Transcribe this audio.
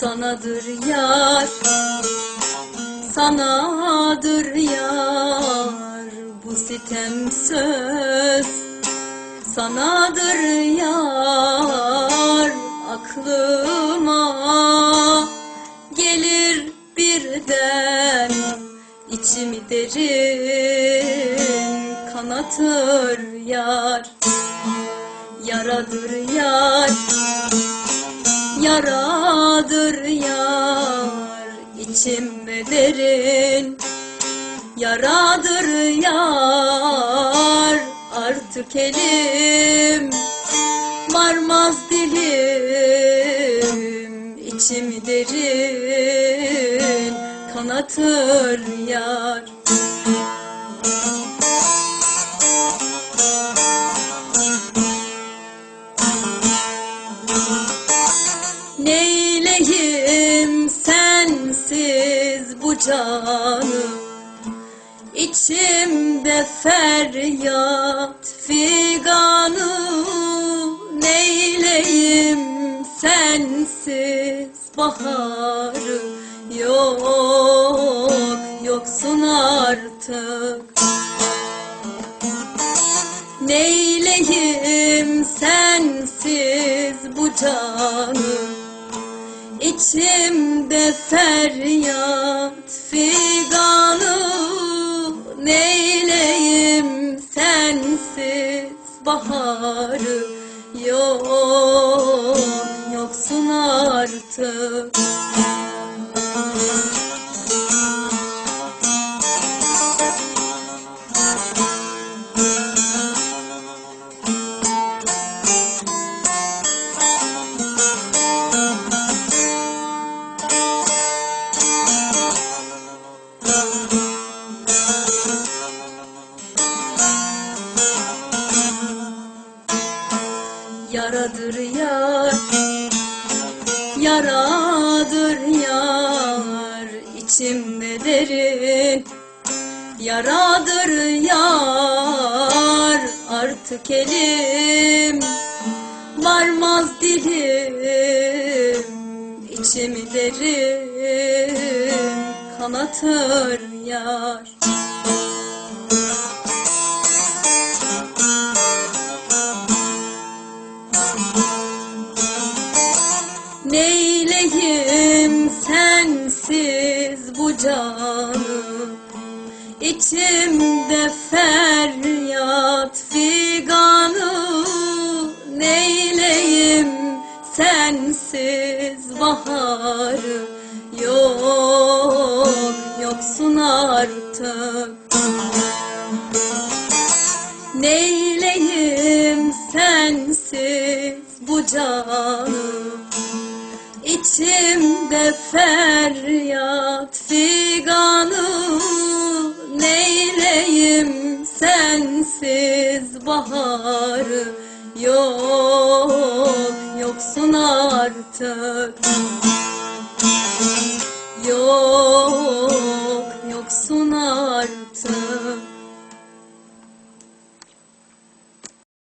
Sanadır yar, sanadır yar bu sitem söz. Sanadır yar aklıma gelir birden içimi derin kanatır yar. Yaradır yar yaradır yar içimde derin. Yaradır yar artık elim. Varmaz dilim içimi derin. Kanatır yar Neyleyim sensiz bu canı? İçimde feryat figanı. Neyleyim sensiz baharı? Yok yoksun artık. Neyleyim sensiz bu canı İçimde feryat figanı Neyleyim sensiz? Baharı Yok yoksun artık Yaradır yar içimde derin Yaradır yar artık elim. Varmaz dilim içimi derin kanatır yar. Neyleyim sensiz bu canı İçimde feryat figanı Neyleyim sensiz baharı? Yok yoksun artık. Neyleyim sensiz bu canı İçimde feryat figanı Neyleyim sensiz baharı? Yok yoksun artık. Yok